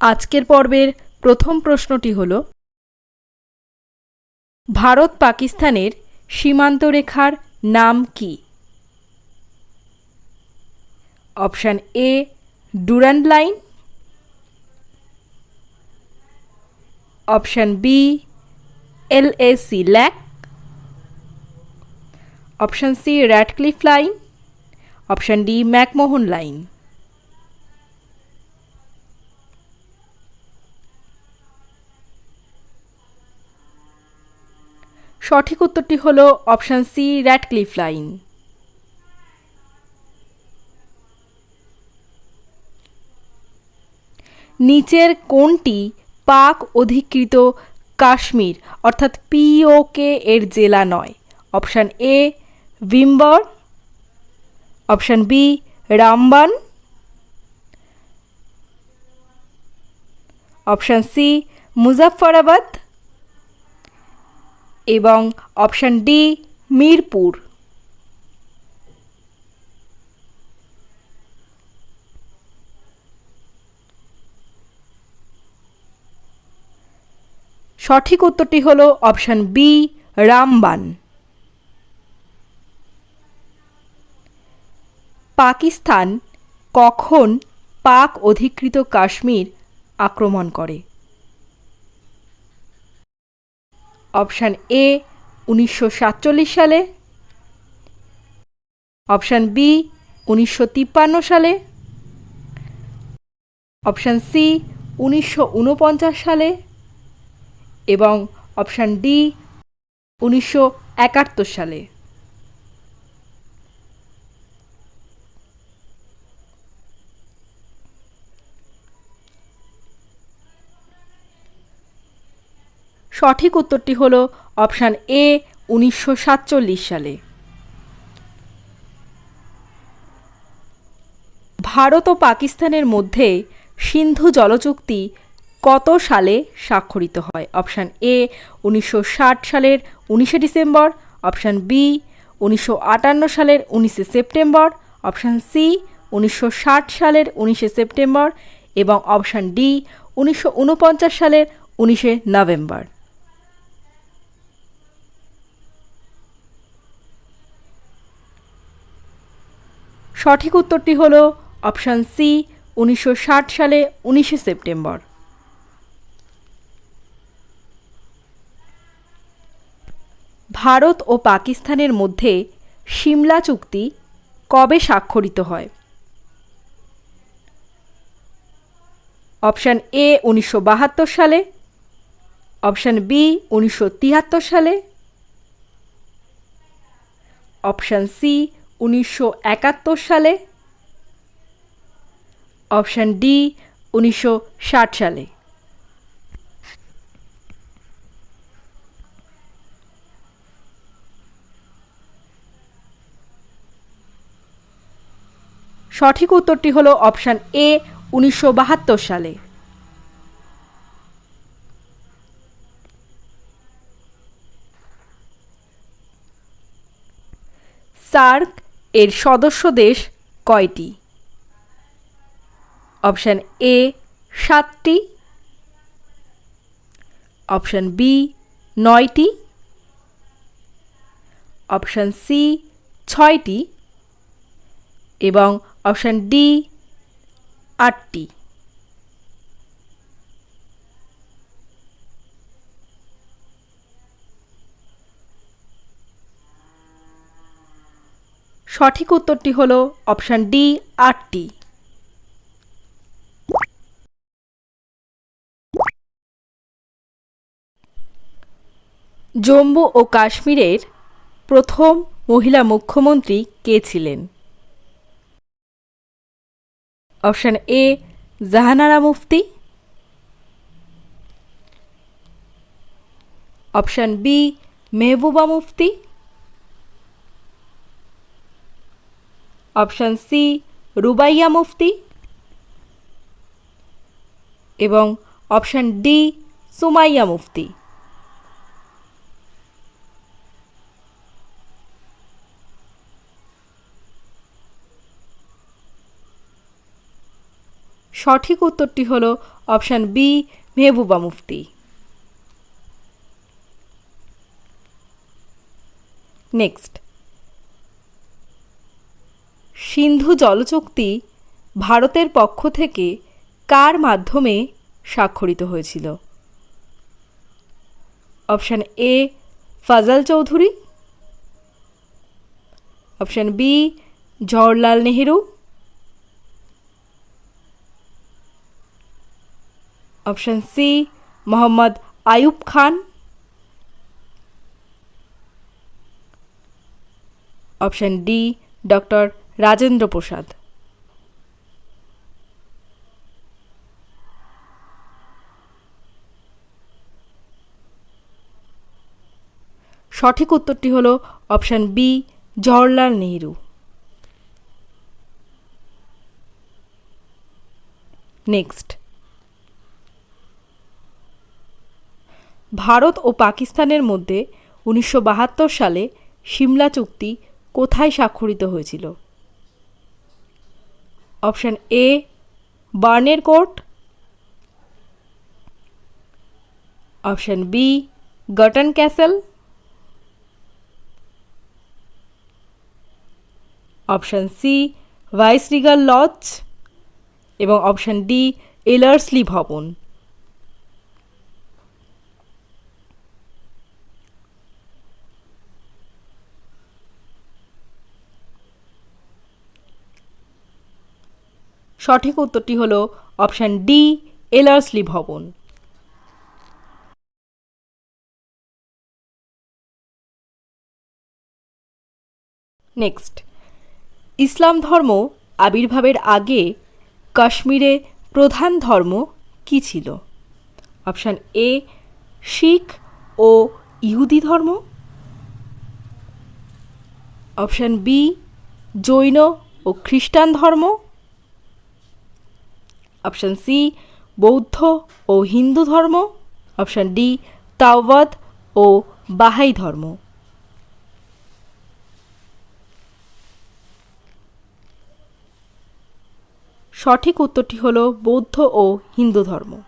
আজকের পর্বের প্রথম প্রশ্নটি হল, ভারত পাকিস্তানের সীমান্ত রেখার নাম কি? Option A, Durand line. Option B, LAC LAC. Option C, Radcliffe line. Option D, McMahon line. সঠিক উত্তরটি হল অপশান সি, র্যাডক্লিফ লাইন। নিচের কোনটি পাক অধিকৃত কাশ্মীর, অর্থাৎ পিওকে এর জেলা নয়। Option A, Bhimber. Option B, Ramban. Option C, Muzaffarabad. এবং অপশান ডি, মিরপুর। সঠিক উত্তরটি হল অপশান বি, রামবান। পাকিস্তান কখন পাক অধিকৃত কাশ্মীর আক্রমণ করে? অপশান এ, উনিশশো সাতচল্লিশ সালে। অপশান বি, উনিশশো তিপ্পান্ন সালে। অপশান সি, উনিশশো উনপঞ্চাশ সালে। এবং অপশান ডি, উনিশশো একাত্তর সালে। সঠিক উত্তরটি হল অপশান এ, উনিশশো সাতচল্লিশ সালে। ভারত ও পাকিস্তানের মধ্যে সিন্ধু জলচুক্তি কত সালে স্বাক্ষরিত হয়? অপশান এ, উনিশশো ষাট সালের উনিশে ডিসেম্বর, অপশান বি, উনিশশো আটান্ন সালের উনিশে সেপ্টেম্বর, অপশান সি, উনিশশো ষাট সালের উনিশে সেপ্টেম্বর এবং অপশান ডি, উনিশশো উনপঞ্চাশ সালের উনিশে নভেম্বর। সঠিক উত্তরটি হল অপশান সি, উনিশশো ষাট সালে উনিশে সেপ্টেম্বর। ভারত ও পাকিস্তানের মধ্যে সিমলা চুক্তি কবে স্বাক্ষরিত হয়? অপশান এ, উনিশশো বাহাত্তর সালে। অপশান বি, উনিশশো তিয়াত্তর সালে। অপশান সি উনিশশো একাত্তর সালে, অপশান ডি, উনিশশো ষাট সালে। সঠিক উত্তরটি হল অপশান এ, উনিশশো বাহাত্তর সালে। সার্ক এর সদস্য দেশ কয়টি? অপশান এ সাতটি। অপশান বি নয়টি। অপশান সি ছয়টি। এবং অপশান ডি আটটি। সঠিক উত্তরটি হল অপশান ডি, আটটি। জম্মু ও কাশ্মীরের প্রথম মহিলা মুখ্যমন্ত্রী কে ছিলেন? Option A, Jahanara Mufti. Option B, Mehbooba Mufti. Option C, Rubaiya Mufti. এবং অপশান ডি, সুমাইয়া মুফতি। সঠিক উত্তরটি হল option B, Mehbooba Mufti. Next. Sindhu জলচুক্তি ভারতের পক্ষ থেকে কার মাধ্যমে স্বাক্ষরিত হয়েছিল? Option A, Fazal Chaudhry. Option B, Jawaharlal Nehru. Option C, Mohammad Ayub Khan. Option D, doctor Rajendra Prasad সঠিক উত্তরটি হল option B, Jawaharlal Nehru. Next. Bharat ও পাকিস্তানের মধ্যে উনিশশো বাহাত্তর সালে সিমলা চুক্তি কোথায় স্বাক্ষরিত হয়েছিল? Option A, বার্নের court. Option B Gorton castle. Option C vice viceregal lodge. এবং অপশান ডি, এলার্সলি ভবন। সঠিক উত্তরটি হল অপশান ডি এলার্সলি ভবন। নেক্সট। ইসলাম ধর্ম আবির্ভাবের আগে কাশ্মীরে প্রধান ধর্ম কী ছিল? অপশান এ, শিখ ও ইহুদি ধর্ম। অপশান বি, জৈন ও খ্রিস্টান ধর্ম। অপশান সি, বৌদ্ধ ও হিন্দু ধর্ম। অপশান ডি, তাওবাদ ও বাহাই ধর্ম। সঠিক উত্তরটি হল বৌদ্ধ ও হিন্দু ধর্ম।